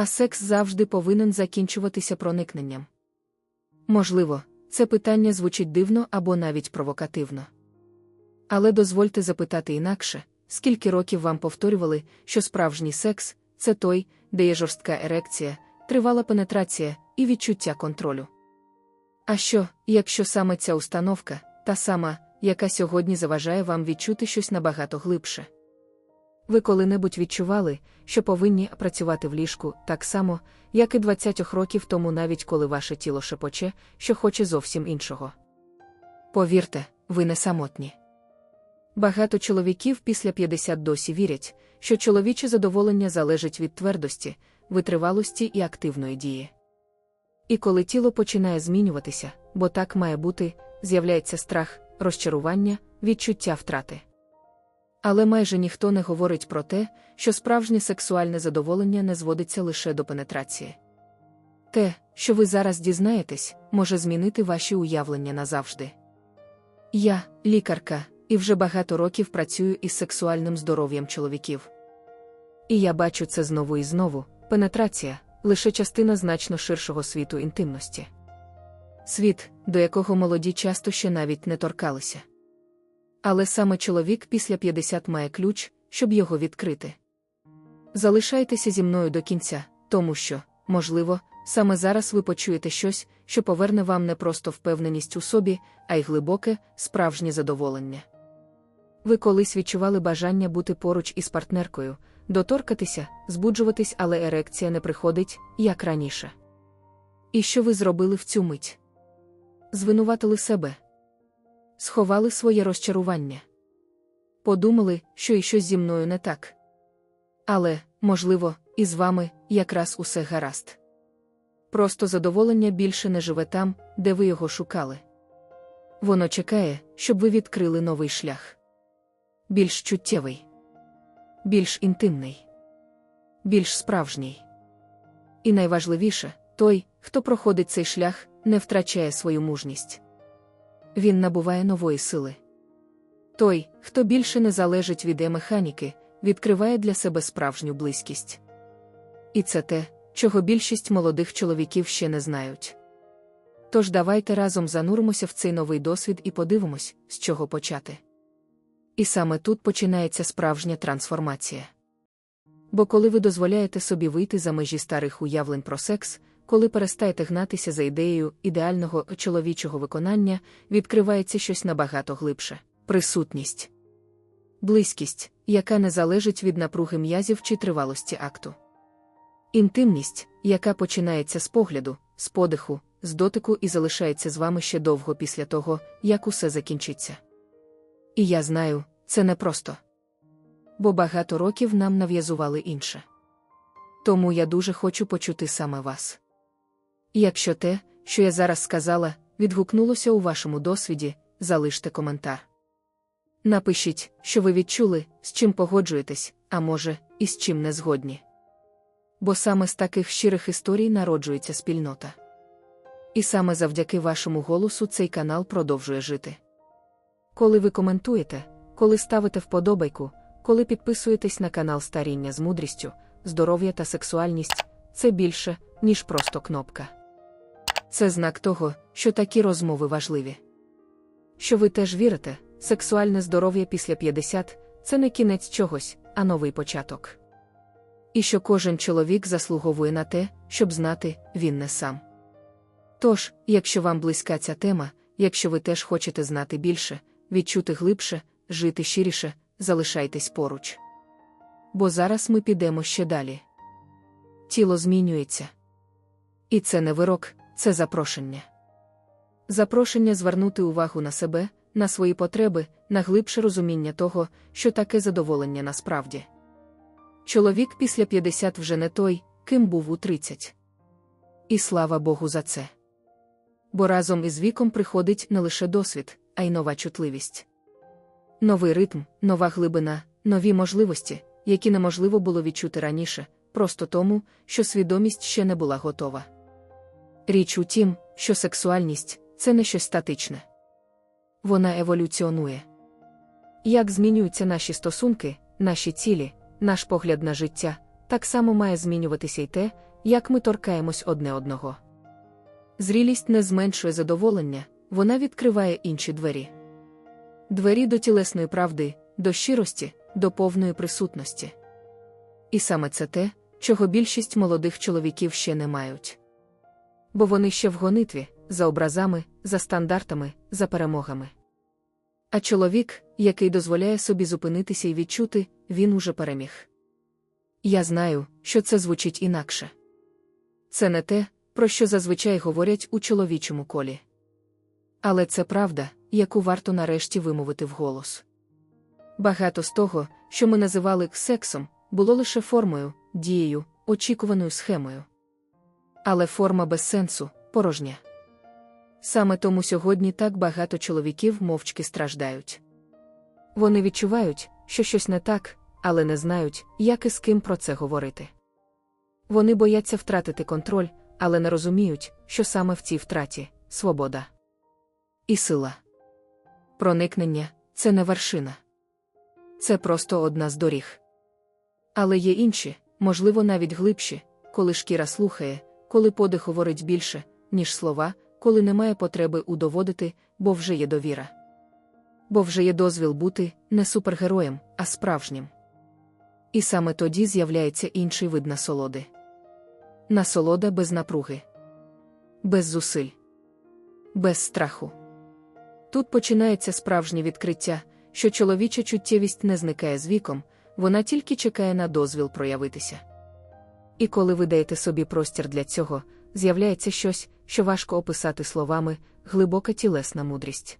А секс завжди повинен закінчуватися проникненням. Можливо, це питання звучить дивно або навіть провокативно. Але дозвольте запитати інакше, скільки років вам повторювали, що справжній секс це той, де є жорстка ерекція, тривала пенетрація і відчуття контролю. А що, якщо саме ця установка, та сама, яка сьогодні заважає вам відчути щось набагато глибше? Ви коли-небудь відчували, що повинні працювати в ліжку так само, як і 20 років тому, навіть коли ваше тіло шепоче, що хоче зовсім іншого. Повірте, ви не самотні. Багато чоловіків після 50 досі вірять, що чоловіче задоволення залежить від твердості, витривалості і активної дії. І коли тіло починає змінюватися, бо так має бути, з'являється страх, розчарування, відчуття втрати. Але майже ніхто не говорить про те, що справжнє сексуальне задоволення не зводиться лише до пенетрації. Те, що ви зараз дізнаєтесь, може змінити ваші уявлення назавжди. Я, лікарка, і вже багато років працюю із сексуальним здоров'ям чоловіків. І я бачу це знову і знову пенетрація лише частина значно ширшого світу інтимності. Світ, до якого молоді часто ще навіть не торкалися. Але саме чоловік після 50 має ключ, щоб його відкрити. Залишайтеся зі мною до кінця, тому що, можливо, саме зараз ви почуєте щось, що поверне вам не просто впевненість у собі, а й глибоке, справжнє задоволення. Ви колись відчували бажання бути поруч із партнеркою, доторкатися, збуджуватись, але ерекція не приходить, як раніше. І що ви зробили в цю мить? Звинуватили себе, сховали своє розчарування. Подумали, що і щось зі мною не так. Але, можливо, і з вами якраз усе гаразд. Просто задоволення більше не живе там, де ви його шукали. Воно чекає, щоб ви відкрили новий шлях. Більш чуттєвий, більш інтимний, більш справжній. І найважливіше, той, хто проходить цей шлях, не втрачає свою мужність. Він набуває нової сили. Той, хто більше не залежить від е-механіки, відкриває для себе справжню близькість. І це те, чого більшість молодих чоловіків ще не знають. Тож давайте разом зануримося в цей новий досвід і подивимось, з чого почати. І саме тут починається справжня трансформація. Бо коли ви дозволяєте собі вийти за межі старих уявлень про секс, коли перестаєте гнатися за ідеєю ідеального чоловічого виконання, відкривається щось набагато глибше присутність, близькість, яка не залежить від напруги м'язів чи тривалості акту. Інтимність, яка починається з погляду, з подиху, з дотику і залишається з вами ще довго після того, як усе закінчиться. І я знаю, це непросто. Бо багато років нам нав'язували інше. Тому я дуже хочу почути саме вас. І якщо те, що я зараз сказала, відгукнулося у вашому досвіді, залиште коментар. Напишіть, що ви відчули, з чим погоджуєтесь, а може, і з чим не згодні. Бо саме з таких щирих історій народжується спільнота. І саме завдяки вашому голосу цей канал продовжує жити. Коли ви коментуєте, коли ставите вподобайку, коли підписуєтесь на канал Старіння з мудрістю, здоров'я та сексуальність, це більше, ніж просто кнопка. Це знак того, що такі розмови важливі. Що ви теж вірите, сексуальне здоров'я після 50 це не кінець чогось, а новий початок. І що кожен чоловік заслуговує на те, щоб знати, він не сам. Тож, якщо вам близька ця тема, якщо ви теж хочете знати більше, відчути глибше, жити щиріше, залишайтесь поруч. Бо зараз ми підемо ще далі. Тіло змінюється. І це не вирок, це запрошення. Запрошення звернути увагу на себе, на свої потреби, на глибше розуміння того, що таке задоволення насправді. Чоловік після 50 вже не той, ким був у 30. І слава Богу за це. Бо разом із віком приходить не лише досвід, а й нова чутливість. Новий ритм, нова глибина, нові можливості, які неможливо було відчути раніше, просто тому, що свідомість ще не була готова. Річ у тім, що сексуальність це не щось статичне. Вона еволюціонує. Як змінюються наші стосунки, наші цілі, наш погляд на життя, так само має змінюватися й те, як ми торкаємось одне одного. Зрілість не зменшує задоволення, вона відкриває інші двері. Двері до тілесної правди, до щирості, до повної присутності. І саме це те, чого більшість молодих чоловіків ще не мають. Бо вони ще в гонитві, за образами, за стандартами, за перемогами. А чоловік, який дозволяє собі зупинитися і відчути, він уже переміг. Я знаю, що це звучить інакше. Це не те, про що зазвичай говорять у чоловічому колі. Але це правда, яку варто нарешті вимовити вголос. Багато з того, що ми називали сексом, було лише формою, дією, очікуваною схемою. Але форма без сенсу порожня. Саме тому сьогодні так багато чоловіків мовчки страждають. Вони відчувають, що щось не так, але не знають, як і з ким про це говорити. Вони бояться втратити контроль, але не розуміють, що саме в цій втраті свобода і сила. Проникнення це не вершина. Це просто одна з доріг. Але є інші, можливо, навіть глибші, коли шкіра слухає, коли подих говорить більше, ніж слова, коли немає потреби удоводити, бо вже є довіра. Бо вже є дозвіл бути не супергероєм, а справжнім. І саме тоді з'являється інший вид насолоди. Насолода без напруги, без зусиль, без страху. Тут починається справжнє відкриття, що чоловіча чуттєвість не зникає з віком, вона тільки чекає на дозвіл проявитися. І коли ви даєте собі простір для цього, з'являється щось, що важко описати словами, глибока тілесна мудрість.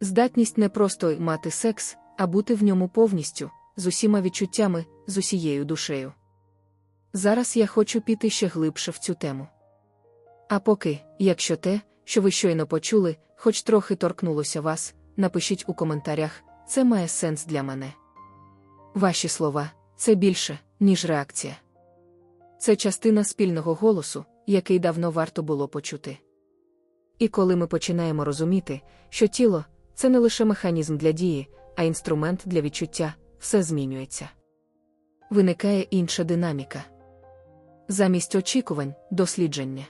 Здатність не просто мати секс, а бути в ньому повністю, з усіма відчуттями, з усією душею. Зараз я хочу піти ще глибше в цю тему. А поки, якщо те, що ви щойно почули, хоч трохи торкнулося вас, напишіть у коментарях, це має сенс для мене. Ваші слова це більше, ніж реакція. Це частина спільного голосу, який давно варто було почути. І коли ми починаємо розуміти, що тіло це не лише механізм для дії, а інструмент для відчуття, все змінюється. Виникає інша динаміка. Замість очікувань дослідження.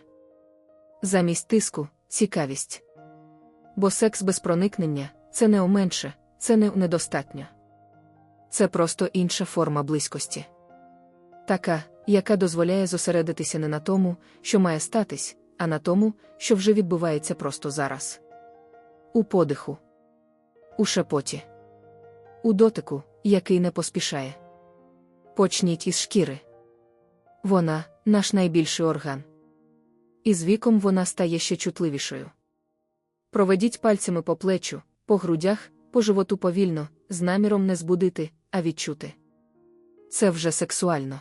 Замість тиску цікавість. Бо секс без проникнення це не оменше, це не недостатньо. Це просто інша форма близькості. Така, яка дозволяє зосередитися не на тому, що має статись, а на тому, що вже відбувається просто зараз. У подиху, у шепоті, у дотику, який не поспішає. Почніть із шкіри. Вона наш найбільший орган. І з віком вона стає ще чутливішою. Проведіть пальцями по плечу, по грудях, по животу повільно, з наміром не збудити, а відчути. Це вже сексуально.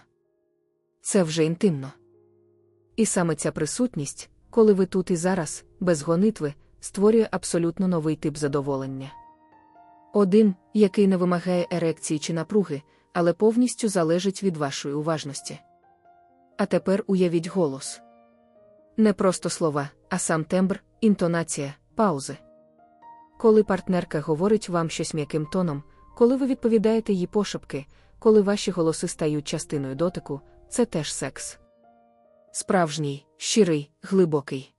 Це вже інтимно. І саме ця присутність, коли ви тут і зараз, без гонитви, створює абсолютно новий тип задоволення. Один, який не вимагає ерекції чи напруги, але повністю залежить від вашої уважності. А тепер уявіть голос. Не просто слова, а сам тембр, інтонація, паузи. Коли партнерка говорить вам щось м'яким тоном, коли ви відповідаєте їй пошепки, коли ваші голоси стають частиною дотику, це теж секс. Справжній, щирий, глибокий.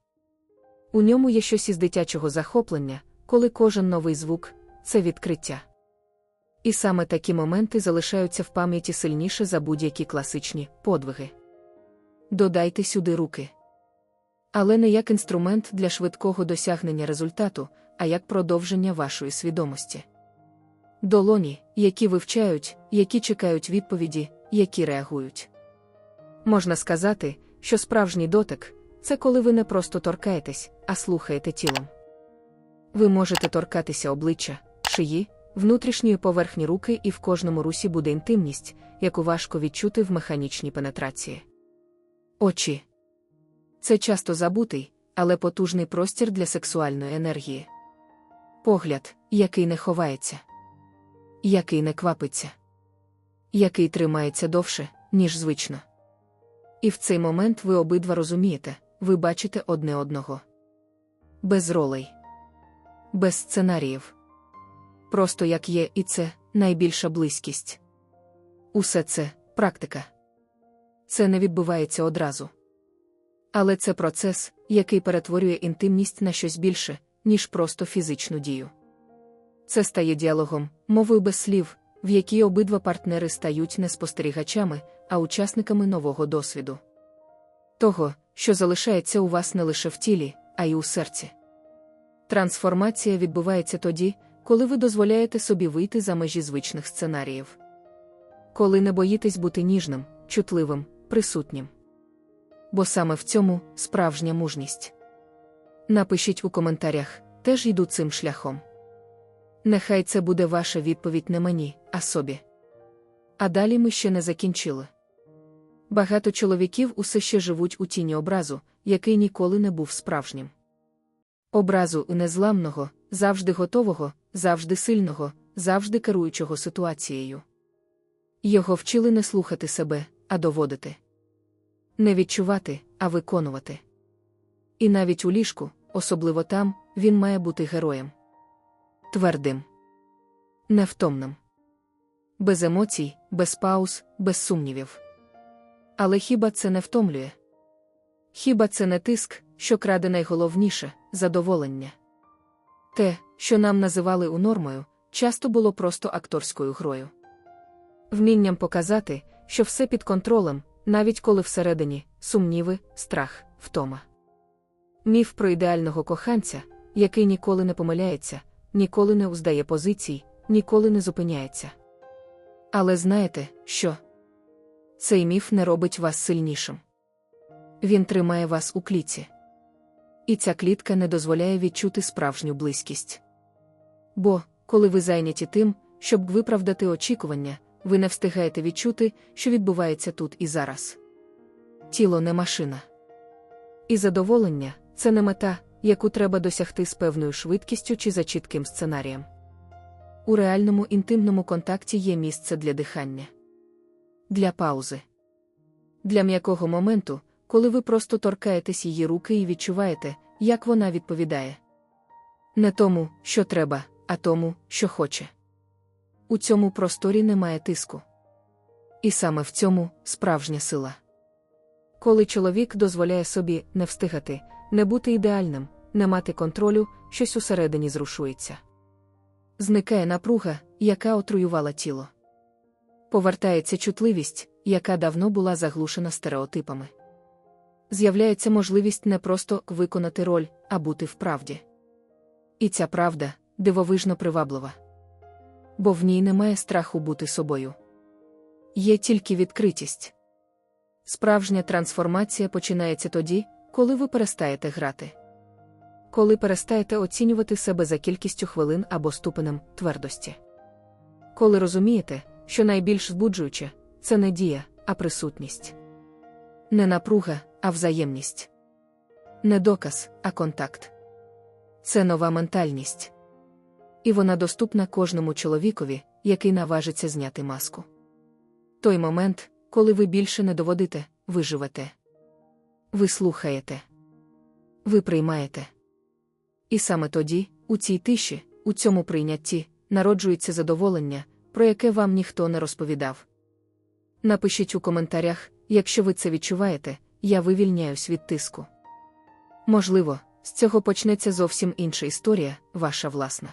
У ньому є щось із дитячого захоплення, коли кожен новий звук це відкриття. І саме такі моменти залишаються в пам'яті сильніше за будь-які класичні подвиги. Додайте сюди руки. Але не як інструмент для швидкого досягнення результату, а як продовження вашої свідомості. Долоні, які вивчають, які чекають відповіді, які реагують. Можна сказати, що справжній дотик це коли ви не просто торкаєтесь, а слухаєте тілом. Ви можете торкатися обличчя, шиї, внутрішньої поверхні руки, і в кожному русі буде інтимність, яку важко відчути в механічній пенетрації. Очі. Це часто забутий, але потужний простір для сексуальної енергії. Погляд, який не ховається, який не квапиться, який тримається довше, ніж звично. І в цей момент ви обидва розумієте, ви бачите одне одного. Без ролей, без сценаріїв. Просто як є, і це найбільша близькість. Усе це практика. Це не відбувається одразу. Але це процес, який перетворює інтимність на щось більше, ніж просто фізичну дію. Це стає діалогом, мовою без слів, в якій обидва партнери стають не спостерігачами, а учасниками нового досвіду. Того, що залишається у вас не лише в тілі, а й у серці. Трансформація відбувається тоді, коли ви дозволяєте собі вийти за межі звичних сценаріїв. Коли не боїтесь бути ніжним, чутливим, присутнім. Бо саме в цьому справжня мужність. Напишіть у коментарях, теж йду цим шляхом. Нехай це буде ваша відповідь не мені, а собі. А далі ми ще не закінчили. Багато чоловіків усе ще живуть у тіні образу, який ніколи не був справжнім. Образу незламного, завжди готового, завжди сильного, завжди керуючого ситуацією. Його вчили не слухати себе, а доводити. Не відчувати, а виконувати. І навіть у ліжку, особливо там, він має бути героєм. Твердим, невтомним, без емоцій, без пауз, без сумнівів. Але хіба це не втомлює? Хіба це не тиск, що краде найголовніше задоволення? Те, що нам називали у нормою, часто було просто акторською грою. Вмінням показати, що все під контролем, навіть коли всередині сумніви, страх, втома. Міф про ідеального коханця, який ніколи не помиляється, ніколи не уздає позицій, ніколи не зупиняється. Але знаєте, що? Цей міф не робить вас сильнішим. Він тримає вас у клітці. І ця клітка не дозволяє відчути справжню близькість. Бо, коли ви зайняті тим, щоб виправдати очікування, ви не встигаєте відчути, що відбувається тут і зараз. Тіло не машина. І задоволення це не мета, яку треба досягти з певною швидкістю чи за чітким сценарієм. У реальному інтимному контакті є місце для дихання, для паузи, для м'якого моменту, коли ви просто торкаєтесь її руки і відчуваєте, як вона відповідає. Не тому, що треба, а тому, що хоче. У цьому просторі немає тиску. І саме в цьому справжня сила. Коли чоловік дозволяє собі не встигати, не бути ідеальним, не мати контролю, щось усередині зрушується. Зникає напруга, яка отруювала тіло. Повертається чутливість, яка давно була заглушена стереотипами. З'являється можливість не просто виконати роль, а бути в правді. І ця правда дивовижно приваблива. Бо в ній немає страху бути собою. Є тільки відкритість. Справжня трансформація починається тоді, коли ви перестаєте грати. Коли перестаєте оцінювати себе за кількістю хвилин або ступенем твердості. Коли розумієте, що найбільш збуджуюче це не дія, а присутність. Не напруга, а взаємність. Не доказ, а контакт. Це нова ментальність. І вона доступна кожному чоловікові, який наважиться зняти маску. Той момент, коли ви більше не доводите, ви живете. Ви слухаєте. Ви приймаєте. І саме тоді, у цій тиші, у цьому прийнятті, народжується задоволення, про яке вам ніхто не розповідав. Напишіть у коментарях, якщо ви це відчуваєте, я вивільняюсь від тиску. Можливо, з цього почнеться зовсім інша історія, ваша власна.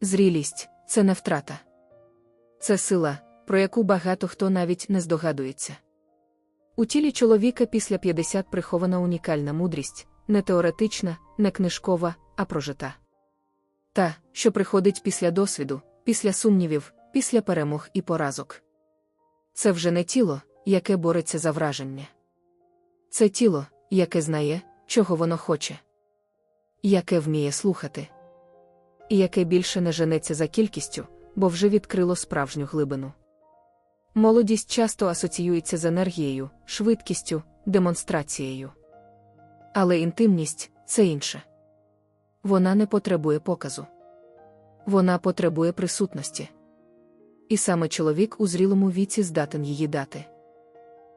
Зрілість це не втрата. Це сила, про яку багато хто навіть не здогадується. У тілі чоловіка після 50 прихована унікальна мудрість, не теоретична, не книжкова, а прожита. Та, що приходить після досвіду, після сумнівів, після перемог і поразок. Це вже не тіло, яке бореться за враження. Це тіло, яке знає, чого воно хоче, яке вміє слухати, і яке більше не женеться за кількістю, бо вже відкрило справжню глибину. Молодість часто асоціюється з енергією, швидкістю, демонстрацією. Але інтимність це інше. Вона не потребує показу. Вона потребує присутності. І саме чоловік у зрілому віці здатен її дати.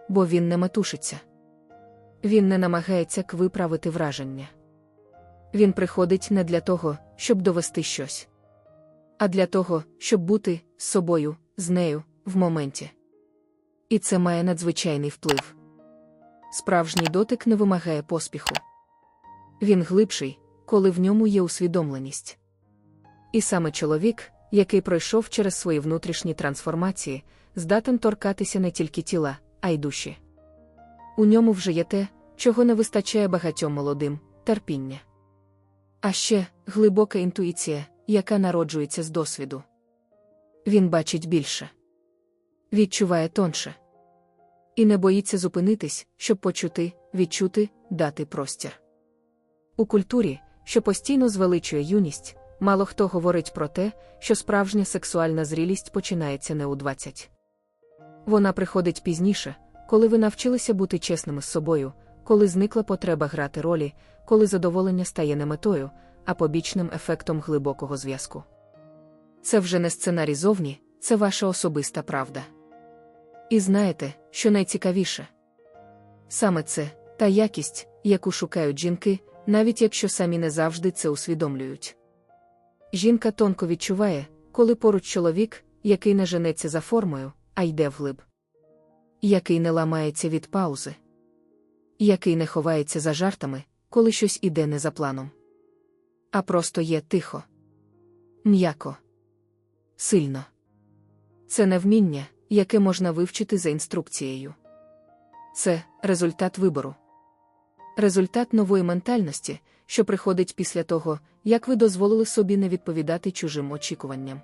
Бо він не метушиться. Він не намагається виправити враження. Він приходить не для того, щоб довести щось, а для того, щоб бути з собою, з нею, в моменті. І це має надзвичайний вплив. Справжній дотик не вимагає поспіху. Він глибший, коли в ньому є усвідомленість. І саме чоловік, який пройшов через свої внутрішні трансформації, здатен торкатися не тільки тіла, а й душі. У ньому вже є те, чого не вистачає багатьом молодим терпіння. А ще глибока інтуїція, яка народжується з досвіду. Він бачить більше, відчуває тонше. І не боїться зупинитись, щоб почути, відчути, дати простір. У культурі, що постійно звеличує юність, мало хто говорить про те, що справжня сексуальна зрілість починається не у 20. Вона приходить пізніше, коли ви навчилися бути чесними з собою, коли зникла потреба грати ролі, коли задоволення стає не метою, а побічним ефектом глибокого зв'язку. Це вже не сценарій зовні, це ваша особиста правда. І знаєте, що найцікавіше? Саме це та якість, яку шукають жінки, навіть якщо самі не завжди це усвідомлюють. Жінка тонко відчуває, коли поруч чоловік, який не женеться за формою, а йде вглиб, який не ламається від паузи, який не ховається за жартами, коли щось іде не за планом. А просто є тихо, м'яко, сильно. Це не вміння, яке можна вивчити за інструкцією. Це результат вибору. Результат нової ментальності, що приходить після того, як ви дозволили собі не відповідати чужим очікуванням.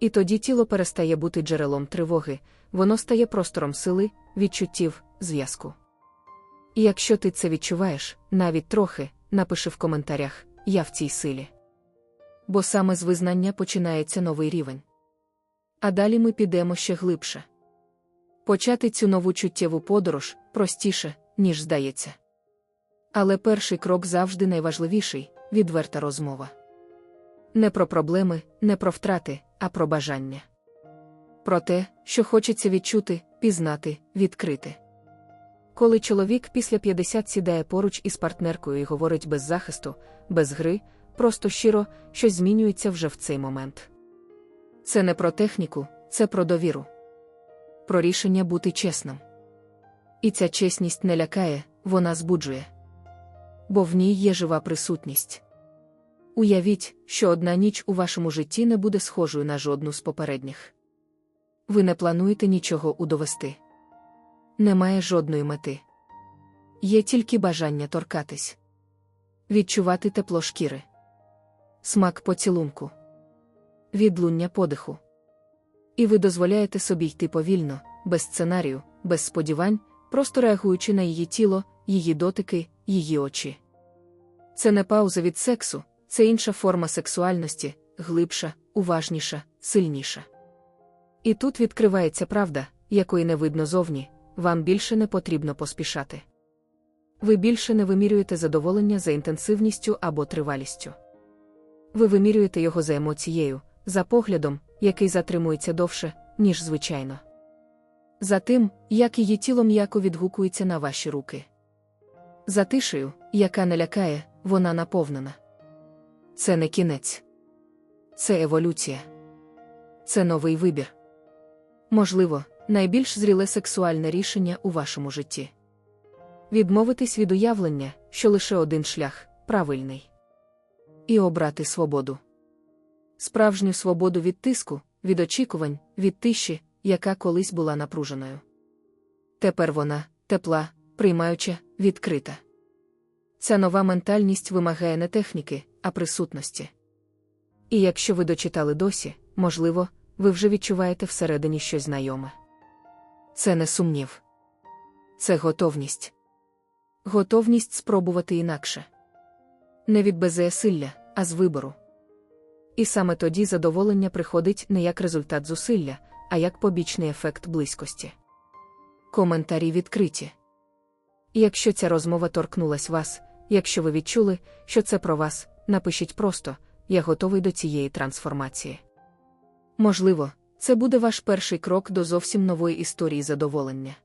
І тоді тіло перестає бути джерелом тривоги, воно стає простором сили, відчуттів, зв'язку. І якщо ти це відчуваєш, навіть трохи, напиши в коментарях Я в цій силі. Бо саме з визнання починається новий рівень. А далі ми підемо ще глибше. Почати цю нову чуттєву подорож простіше, ніж здається. Але перший крок завжди найважливіший відверта розмова. Не про проблеми, не про втрати, а про бажання. Про те, що хочеться відчути, пізнати, відкрити. Коли чоловік після 50 сідає поруч із партнеркою і говорить без захисту, без гри, просто щиро, щось змінюється вже в цей момент. Це не про техніку, це про довіру, про рішення бути чесним. І ця чесність не лякає, вона збуджує. Бо в ній є жива присутність. Уявіть, що одна ніч у вашому житті не буде схожою на жодну з попередніх. Ви не плануєте нічого удовести. Немає жодної мети. Є тільки бажання торкатись, відчувати тепло шкіри, смак поцілунку, відлуння подиху. І ви дозволяєте собі йти повільно, без сценарію, без сподівань, просто реагуючи на її тіло, її дотики, її очі. Це не пауза від сексу, це інша форма сексуальності, глибша, уважніша, сильніша. І тут відкривається правда, якої не видно зовні, вам більше не потрібно поспішати. Ви більше не вимірюєте задоволення за інтенсивністю або тривалістю. Ви вимірюєте його за емоцією, за поглядом, який затримується довше, ніж звичайно. За тим, як її тіло м'яко відгукується на ваші руки. За тишею, яка не лякає, вона наповнена. Це не кінець. Це еволюція. Це новий вибір. Можливо, найбільш зріле сексуальне рішення у вашому житті. Відмовитись від уявлення, що лише один шлях правильний. І обрати свободу. Справжню свободу від тиску, від очікувань, від тиші, яка колись була напруженою. Тепер вона тепла, приймаюча, відкрита. Ця нова ментальність вимагає не техніки, а присутності. І якщо ви дочитали досі, можливо, ви вже відчуваєте всередині щось знайоме. Це не сумнів. Це готовність. Готовність спробувати інакше. Не від беззасилля, а з вибору. І саме тоді задоволення приходить не як результат зусилля, а як побічний ефект близькості. Коментарі відкриті. І якщо ця розмова торкнулась вас, якщо ви відчули, що це про вас, напишіть просто я готовий до цієї трансформації. Можливо, це буде ваш перший крок до зовсім нової історії задоволення.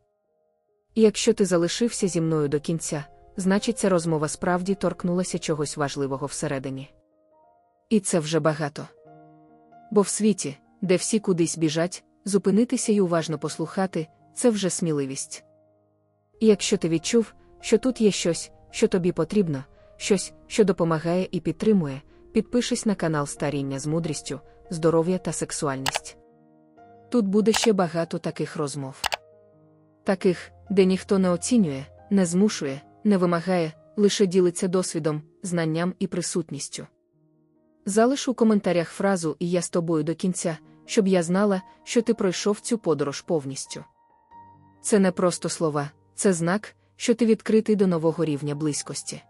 Якщо ти залишився зі мною до кінця, значить ця розмова справді торкнулася чогось важливого всередині. І це вже багато. Бо в світі, де всі кудись біжать, зупинитися і уважно послухати, це вже сміливість. І якщо ти відчув, що тут є щось, що тобі потрібно, щось, що допомагає і підтримує, підпишись на канал Старіння з мудрістю, здоров'я та сексуальність. Тут буде ще багато таких розмов. Таких, де ніхто не оцінює, не змушує, не вимагає, лише ділиться досвідом, знанням і присутністю. Залиш у коментарях фразу І я з тобою до кінця, щоб я знала, що ти пройшов цю подорож повністю. Це не просто слова, це знак, що ти відкритий до нового рівня близькості.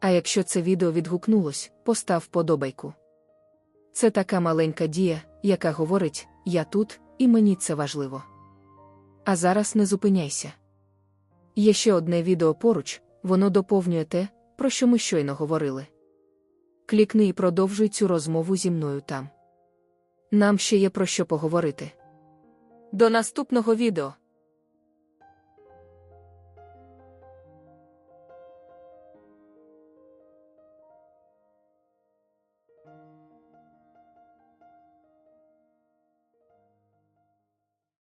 А якщо це відео відгукнулось, постав подобайку. Це така маленька дія, яка говорить: Я тут, і мені це важливо. А зараз не зупиняйся. Є ще одне відео поруч, воно доповнює те, про що ми щойно говорили. Клікни і продовжуй цю розмову зі мною там. Нам ще є про що поговорити. До наступного відео!